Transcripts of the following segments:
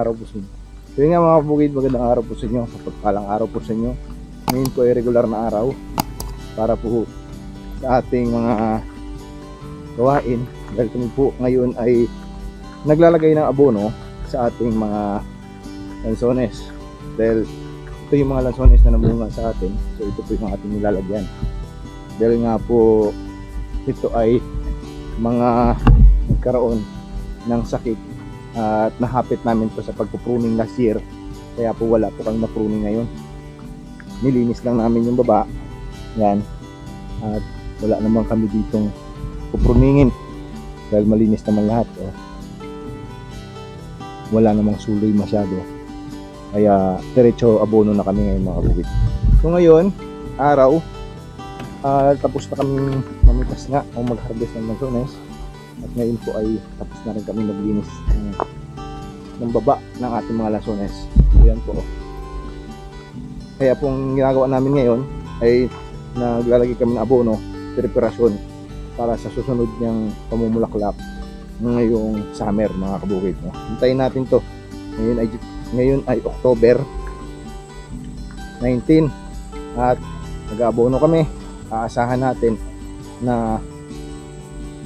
Araw po sa inyo. So nga mga kabukid, magandang araw po sa inyo. Kapagpalang araw po sa inyo. Ngayon po ay regular na araw para po sa ating mga gawain. Dahil kami po ngayon ay naglalagay ng abono sa ating mga lansones. Dahil ito yung mga lansones na namunga sa atin. So ito po yung ating nilalagyan. Dahil nga po ito ay mga nagkaroon ng sakit at nahapit namin to sa pagpupruning last year. Kaya po wala po kami na-pruning ngayon. Nilinis lang namin yung baba. Yan. At wala naman kami ditong pupruningin dahil malinis naman lahat oh. wala namang suloy masyado. Kaya diretso abono na kami ngayon mga kabukid so ngayon araw. Ah, tapos na kami mamitas nga o mag-harvest ng lansones at ngayon po ay tapos na rin kami maglinis ng, ng baba ng ating mga lasones. So yan po. Kaya pong ginagawa namin ngayon ay naglalagay kami ng abono, preparasyon para sa susunod niyang pamumulaklak ngayong summer mga kabukid. No? Hintayin natin to. Ngayon ay, ngayon ay October 19 at nag-abono kami. Aasahan natin na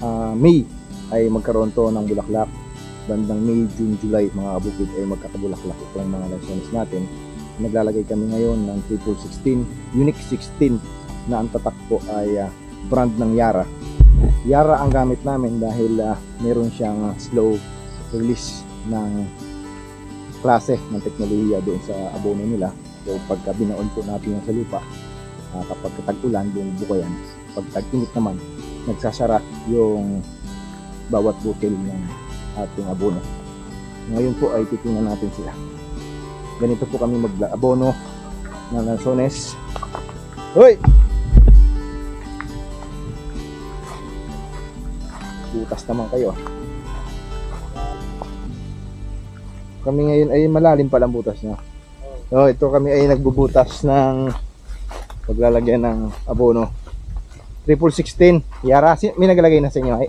ah, May ay magkaroon to ng bulaklak. Bandang May, June, July mga kabukid ay magkakabulaklak itong mga lansones natin. Naglalagay kami ngayon ng triple 16 unique 16 na ang tatak po ay ah, brand ng Yara. Yara ang gamit namin dahil ah, meron siyang ah, slow release ng klase ng teknolohiya doon sa abono nila. So pagka binaon po natin yan sa lupa ah, kapag tag-ulan bumubuka yan. Pag tag-init naman nagsasara yung bawat butil ng ating abono. Ngayon po ay titingnan natin sila. Ganito po kami mag-abono ng lansones. Hoy! Butas naman kayo. Kami ngayon ay malalim palang butas niya. So, ito kami ay nagbubutas ng paglalagyan ng abono. Triple 16. Yara, may naglagay na sa inyo ay?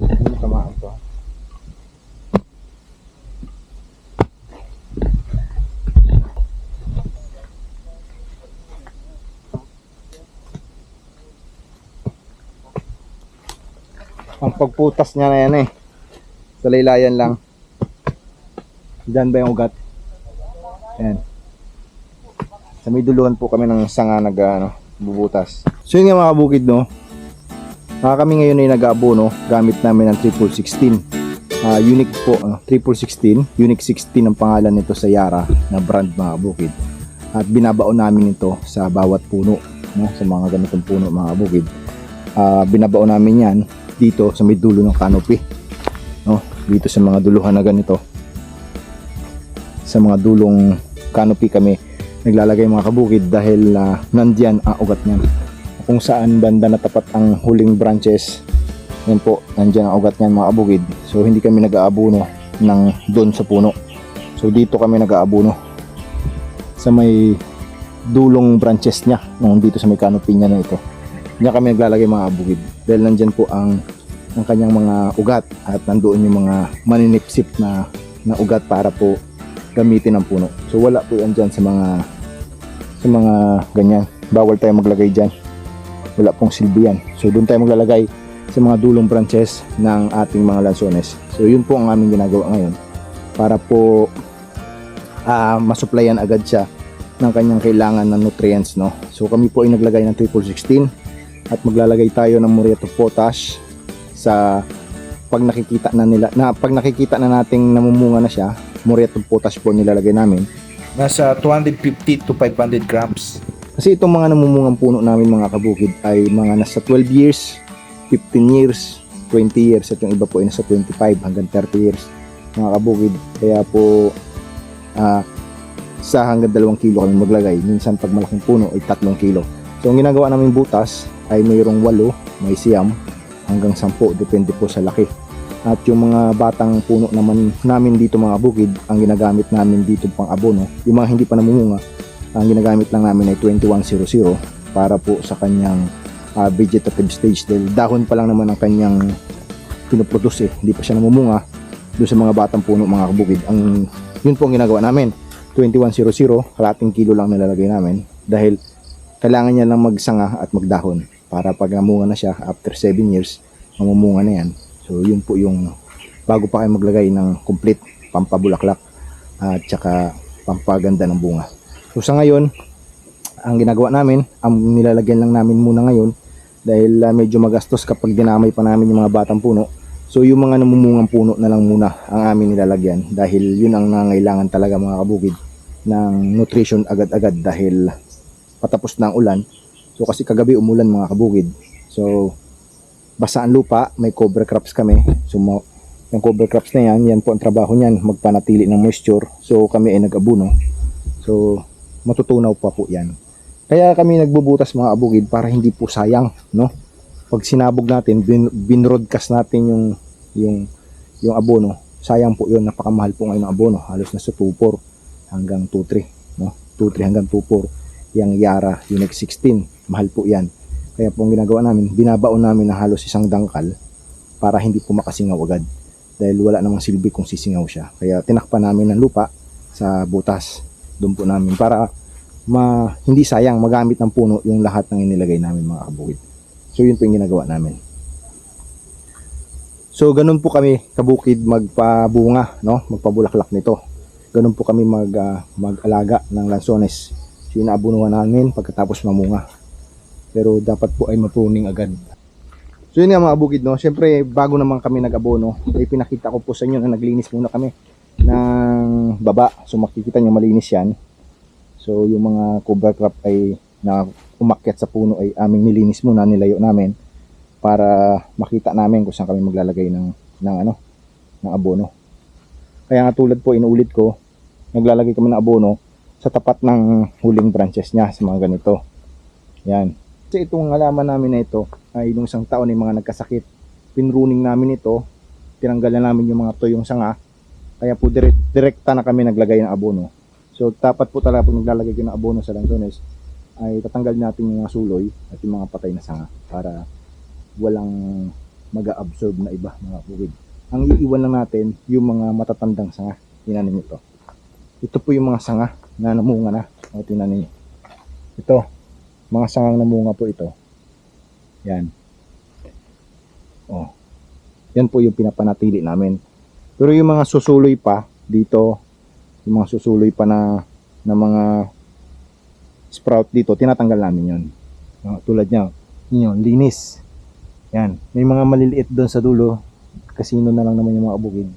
Hindi tamaan to. Ang pagputas niya na yan eh. Sa laylayan lang. Diyan ba yung ugat? Ayan. Sa may duluhan po kami ng sanga nag ano, bubutas. So yun nga mga bukid no. Ah, kami ngayon ay nag-abono gamit namin ng triple 16. Ah, unique po, ano, triple 16, unique 16 ang pangalan nito sa Yara na brand mga bukid. At binabaon namin ito sa bawat puno, no, sa mga ganitong puno mga bukid. Ah, binabaon namin 'yan dito sa may dulo ng canopy. No, dito sa mga duluhan na ganito. Sa mga dulong canopy kami naglalagay mga kabukid dahil ah, nandyan ang ugat niyan. Kung saan banda na tapat ang huling branches yan po, nandyan ang ugat niyan mga kabukid. So hindi kami nag-aabuno ng doon sa puno. So dito kami nag-aabuno. Sa may dulong branches niya nung dito sa may canopy niya na ito diyan kami naglalagay mga kabukid dahil nandyan po ang ang kanyang mga ugat at nandoon yung mga maninipsip na na ugat para po gamitin ang puno so wala po yan dyan sa mga sa mga ganyan bawal tayo maglagay dyan wala pong silbi yan. So doon tayo maglalagay sa mga dulong branches ng ating mga lansones. So yun po ang aming ginagawa ngayon para po ah masuplayan agad siya ng kanyang kailangan ng nutrients no. So kami po ay naglagay ng triple 16 at maglalagay tayo ng muriato potash sa pag nakikita na nila na pag nakikita na nating namumunga na siya, muriato potash po nilalagay namin Nasa 250 to 500 grams. Kasi itong mga namumungang puno namin mga kabukid ay mga nasa 12 years, 15 years, 20 years at yung iba po ay nasa 25 hanggang 30 years mga kabukid. Kaya po ah sa hanggang 2 kilo kami maglagay. Minsan pag malaking puno ay 3 kilo. So ang ginagawa namin butas ay mayroong 8, may siyam hanggang 10 depende po sa laki. At yung mga batang puno naman namin dito mga bukid, ang ginagamit namin dito pang abono, yung mga hindi pa namumunga, ang ginagamit lang namin ay 2100 para po sa kanyang ah, vegetative stage dahil dahon pa lang naman ang kanyang pinoproduce eh, hindi pa siya namumunga doon sa mga batang puno mga kabukid. Ang yun po ang ginagawa namin. 2100, kalating kilo lang nilalagay namin dahil kailangan niya lang magsanga at magdahon para pag namunga na siya after 7 years, mamumunga na yan. So yun po yung bago pa kayo maglagay ng complete pampabulaklak at saka pampaganda ng bunga. So sa ngayon, ang ginagawa namin, ang nilalagyan lang namin muna ngayon dahil ah, medyo magastos kapag dinamay pa namin yung mga batang puno. So yung mga namumungang puno na lang muna ang amin nilalagyan dahil yun ang nangailangan talaga mga kabukid ng nutrition agad-agad dahil patapos na ang ulan. So kasi kagabi umulan mga kabukid. So basa ang lupa, may cover crops kami. So yung cover crops na yan, yan po ang trabaho niyan, magpanatili ng moisture. So kami ay nag-abuno. So matutunaw pa po yan. Kaya kami nagbubutas mga abugid para hindi po sayang, no? Pag sinabog natin, bin, binroadcast natin yung yung yung abono. Sayang po 'yun, napakamahal po ngayon ng abono, halos nasa 2.4 hanggang 2.3, no? 2.3 hanggang 2.4. Yang Yara Unix 16, mahal po 'yan. Kaya po ang ginagawa namin, binabaon namin na halos isang dangkal para hindi po makasingaw agad. Dahil wala namang silbi kung sisingaw siya. Kaya tinakpan namin ng lupa sa butas. Doon po namin para ma, hindi sayang magamit ng puno yung lahat ng inilagay namin mga kabukid. So yun po yung ginagawa namin. So ganun po kami kabukid magpabunga, no? Magpabulaklak nito. Ganun po kami mag ah, mag-alaga ng lansones. So inaabunuhan namin pagkatapos mamunga. Pero dapat po ay matuning agad. So yun nga mga bukid, no? Siyempre bago naman kami nag-abono, ay pinakita ko po sa inyo na naglinis muna kami ng baba. So makikita nyo malinis yan. So yung mga cover crop ay na umakyat sa puno ay aming nilinis muna, nilayo namin para makita namin kung saan kami maglalagay ng ng ano, ng abono. Kaya nga tulad po inuulit ko, naglalagay kami ng abono sa tapat ng huling branches niya sa mga ganito. Yan. Kasi itong halaman namin na ito ay nung isang taon ay mga nagkasakit. Pinruning namin ito, tinanggalan namin yung mga tuyong sanga. Kaya po direct, direkta na kami naglagay ng abono. So dapat po talaga pag naglalagay ng abono sa lansones ay tatanggal natin yung mga suloy at yung mga patay na sanga para walang mag-absorb na iba mga bukid. Ang iiwan lang natin yung mga matatandang sanga. Tingnan niyo ito. Ito po yung mga sanga na namunga na. O tingnan niyo. Ito. Mga sangang namunga po ito. Yan. Oh. Yan po yung pinapanatili namin. Pero yung mga susuloy pa dito, yung mga susuloy pa na na mga sprout dito, tinatanggal namin yon. No, tulad niya, yun, linis. Yan. May mga maliliit doon sa dulo. Kasino na lang naman yung mga bukid.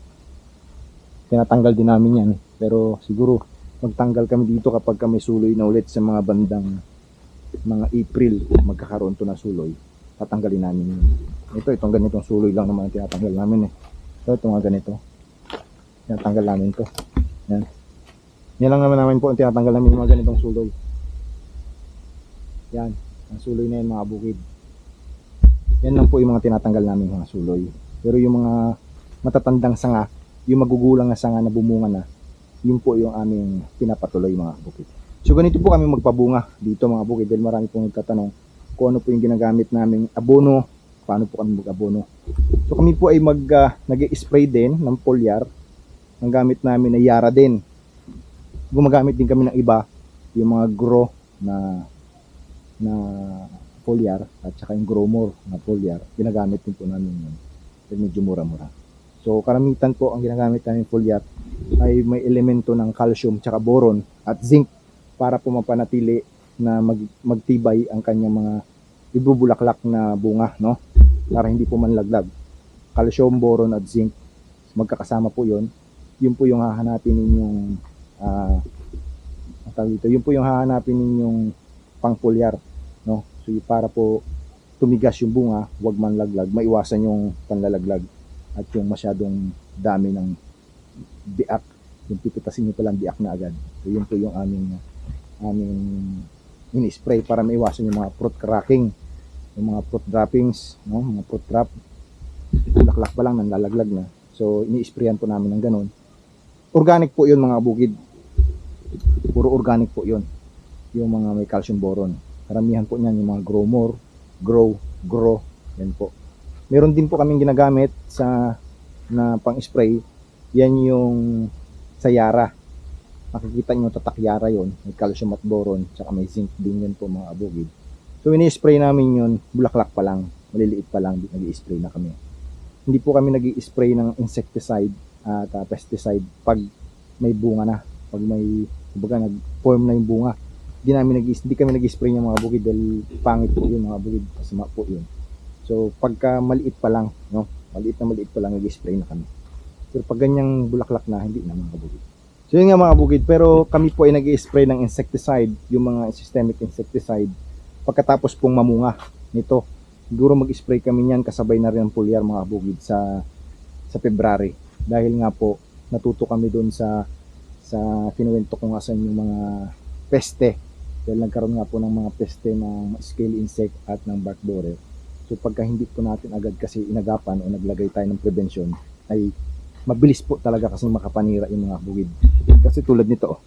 Tinatanggal din namin yan. Pero siguro, magtanggal kami dito kapag kami suloy na ulit sa mga bandang mga April, magkakaroon to na suloy. Tatanggalin namin yun. Ito, itong ganitong suloy lang naman ang tinatanggal namin eh. Ito, itong mga ganito. Tinatanggal namin to. Yan. Yan lang naman namin po ang tinatanggal namin yung mga ganitong suloy. Yan. Ang suloy na yan mga bukid. Yan lang po yung mga tinatanggal namin mga suloy. Pero yung mga matatandang sanga, yung magugulang na sanga na bumunga na, yun po yung aming pinapatuloy mga bukid. So ganito po kami magpabunga dito mga bukid dahil marami pong nagtatanong kung ano po yung ginagamit naming abono, paano po kami mag-abono. So kami po ay mag uh, nag-spray din ng foliar. Ang gamit namin ay Yara din. Gumagamit din kami ng iba, yung mga grow na na foliar at saka yung growmore na foliar. Ginagamit din po namin yun. Dahil medyo mura-mura. So karamitan po ang ginagamit namin foliar ay may elemento ng calcium tsaka boron at zinc para po mapanatili na mag, magtibay ang kanyang mga ibubulaklak na bunga, no? Para hindi po manlaglag. Calcium, boron at zinc, magkakasama po 'yon. Yun po yung hahanapin ninyong tawag dito, yun po yung hahanapin ninyong pangpulyar, no? So para po tumigas yung bunga, huwag man laglag, maiwasan yung panlalaglag at yung masyadong dami ng biak, yung pipitasin nyo palang biak na agad. So yun po yung aming aming ini-spray para maiwasan yung mga fruit cracking, yung mga fruit droppings, no? mga fruit drop, bulaklak pa lang, nanlalaglag na. So ini-sprayan po namin ng ganun. Organic po yun mga bukid. Puro organic po yun. Yung mga may calcium boron. Karamihan po niyan yung mga grow more, grow, grow. Yan po. Meron din po kaming ginagamit sa na pang-spray. Yan yung sayara. Makikita nyo tatak yara yon May calcium at boron. Tsaka may zinc din yun po mga abugid. So ini-spray namin yun. Bulaklak pa lang. Maliliit pa lang. Nag-i-spray na kami. Hindi po kami nag spray ng insecticide at uh, pesticide pag may bunga na. Pag may, kumbaga, nag-form na yung bunga hindi namin nag hindi kami nag-spray ng mga bukid dahil pangit po yun mga bukid masama po yun so pagka maliit pa lang no maliit na maliit pa lang nag-spray na kami pero pag ganyang bulaklak na hindi na mga bukid so yun nga mga bukid pero kami po ay nag-spray ng insecticide yung mga systemic insecticide pagkatapos pong mamunga nito. Siguro mag-spray kami niyan kasabay na rin ang pulyar mga bukid sa sa February. Dahil nga po natuto kami doon sa sa kinuwento ko nga sa inyo mga peste. Dahil nagkaroon nga po ng mga peste ng scale insect at ng bark borer. So pagka hindi po natin agad kasi inagapan o naglagay tayo ng prevention ay mabilis po talaga kasi makapanira yung mga bukid. Kasi tulad nito, oh.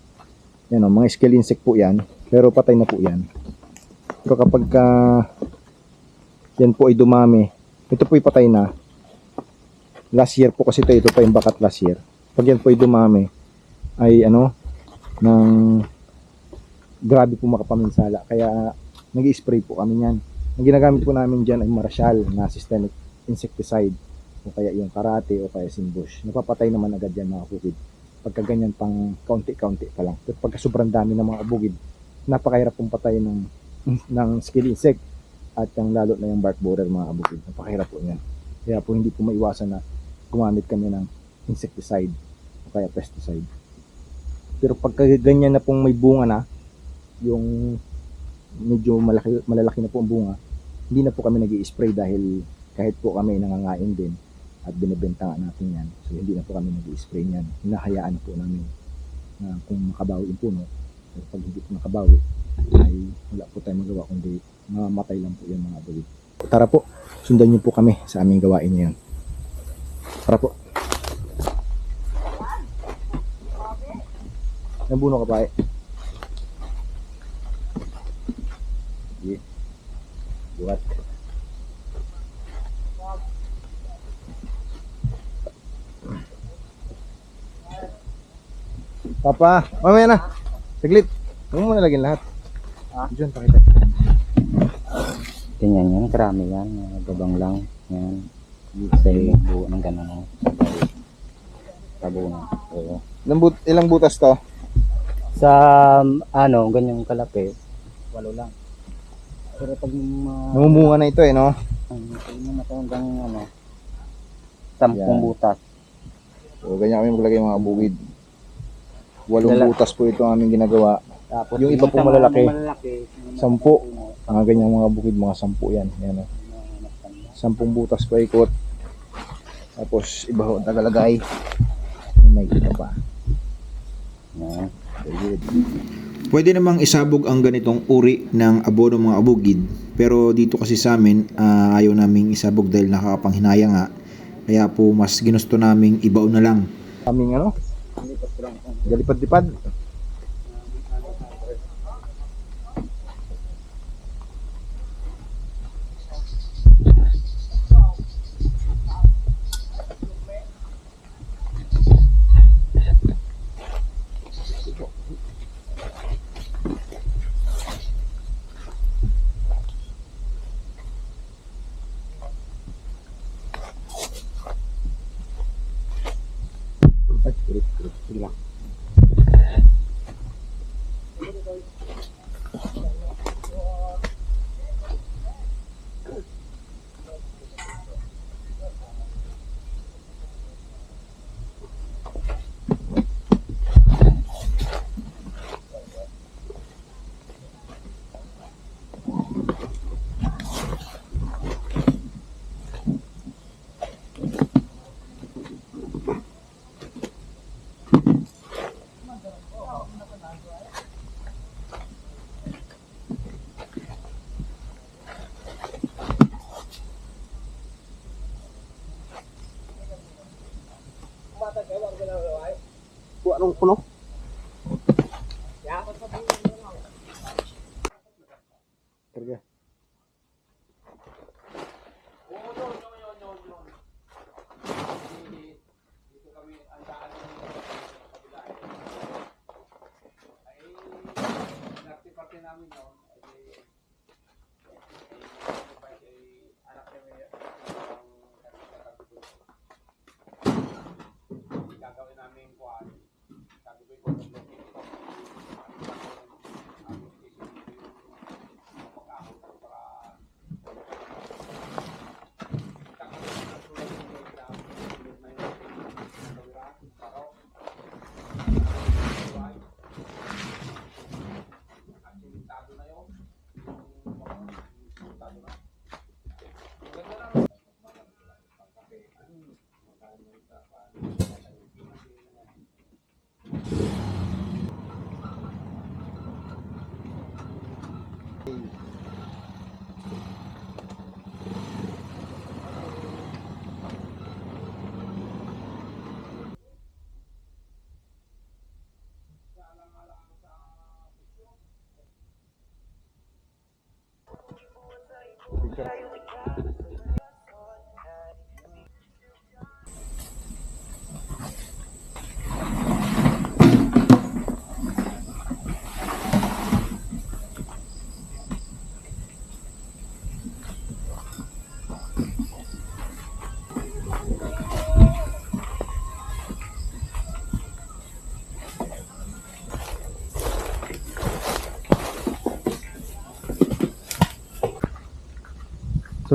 yan o, mga scale insect po yan, pero patay na po yan. Pero kapag ka yan po ay dumami, ito po ay patay na. Last year po kasi ito, ito pa yung bakat last year. Pag yan po ay dumami, ay ano, ng grabe po makapaminsala. Kaya nag spray po kami niyan. Ang ginagamit po namin dyan ay Marshall na systemic insecticide o kaya yung karate o kaya simbush. Napapatay naman agad yan mga bukid. Pagka ganyan pang kaunti-kaunti pa lang. Pero pagka sobrang dami ng mga bukid, napakahirap pong patay ng, ng skill insect at yung lalo na yung bark borer mga bukid. Napakahirap po yan. Kaya po hindi po maiwasan na gumamit kami ng insecticide o kaya pesticide. Pero pagka ganyan na pong may bunga na, yung medyo malaki, malalaki na po ang bunga, hindi na po kami nag spray dahil kahit po kami nangangain din at binibenta natin yan. So hindi na po kami nag spray niyan. Hinahayaan po namin na kung makabawi yung puno, pero pag hindi po makabawi, ay wala po tayong magawa kundi mamamatay lang po yung mga bawid. Tara po, sundan niyo po kami sa aming gawain ngayon. Tara po. Nabuno ka pa eh. Sige. Buhat. Papa, mamaya na. Saglit. Huwag mo nalagyan lahat. Ah? Diyan, pakita. Ganyan yan, karami yan. mga Gabang lang. Yan. Sa buo ng gano'n. no? Sabay. Tabunan. Oo. Ilang, but, ilang butas to? Sa ano, ganyang kalapit, walo lang. Pero pag mga Namumunga na ito eh, no? ang mga matandang ano, sampung Yan. butas. So, ganyan kami maglagay ng mga bukid. Walong Lala- butas po ito ang aming ginagawa. Tapos Yung iba sa pong mga malalaki, malalaki, yung sampu. Mga ganyang mga bukid, mga sampu yan. Yan, oh. mga matanda. Sampung butas pa ikot. Tapos, iba ho nagalagay. May kita pa. Yan. Very good. Pwede namang isabog ang ganitong uri ng abono mga abugid. Pero dito kasi sa amin, ah, ayaw naming isabog dahil nakakapanghinaya nga. Kaya po mas ginusto naming ibaon na lang. Aming ano? jadi dilipat Karga.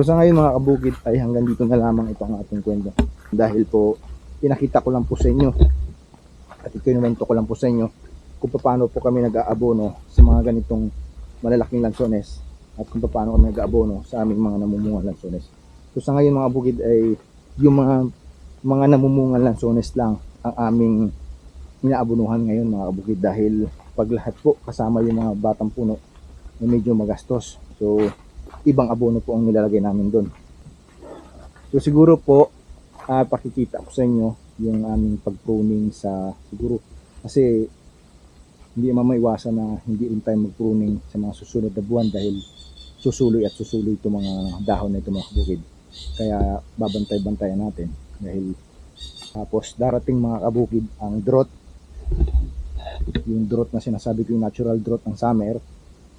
So sa ngayon mga kabukid ay hanggang dito na lamang ito ang ating kwento. Dahil po pinakita ko lang po sa inyo at ikinuwento ko lang po sa inyo kung paano po kami nag-aabono sa mga ganitong malalaking lansones at kung paano kami nag-aabono sa aming mga namumunga lansones. So sa ngayon mga bukid ay yung mga mga namumunga lansones lang ang aming inaabonuhan ngayon mga kabukid dahil pag lahat po kasama yung mga batang puno ay medyo magastos. So ibang abono po ang nilalagay namin doon. So siguro po ah, pakikita ko sa inyo yung aming pag-pruning sa siguro kasi hindi mamaiwasan na hindi rin tayo mag-pruning sa mga susunod na buwan dahil susuloy at susuloy itong mga dahon na ito mga kabukid. Kaya babantay-bantayan natin dahil tapos darating mga kabukid ang drought yung drought na sinasabi ko yung natural drought ng summer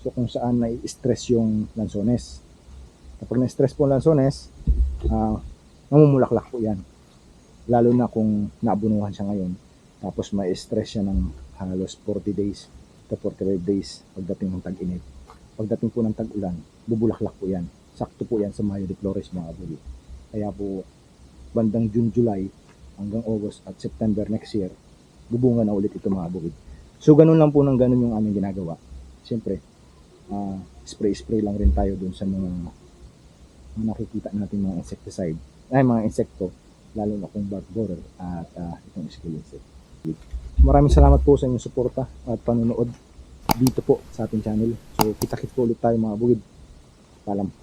So kung saan nai-stress yung lansones. Kapag na-stress po ang lansones, ah mamumulaklak po yan. Lalo na kung naabunuhan siya ngayon. Tapos may stress siya ng halos 40 days to 45 days pagdating ng tag-init. Pagdating po ng tag-ulan, bubulaklak po yan. Sakto po yan sa Mayo de Flores mga kabuli. Kaya po bandang June, July hanggang August at September next year, bubunga na ulit ito mga bukid. So ganun lang po ng ganun yung aming ginagawa. Siyempre, ah, spray-spray lang rin tayo dun sa mga, mga nakikita natin mga insecticide ay mga insekto lalo na kung bark borer at ah, itong skill insect. Maraming salamat po sa inyong suporta at panonood dito po sa ating channel. So kita-kit po ulit tayo mga bugid. Paalam.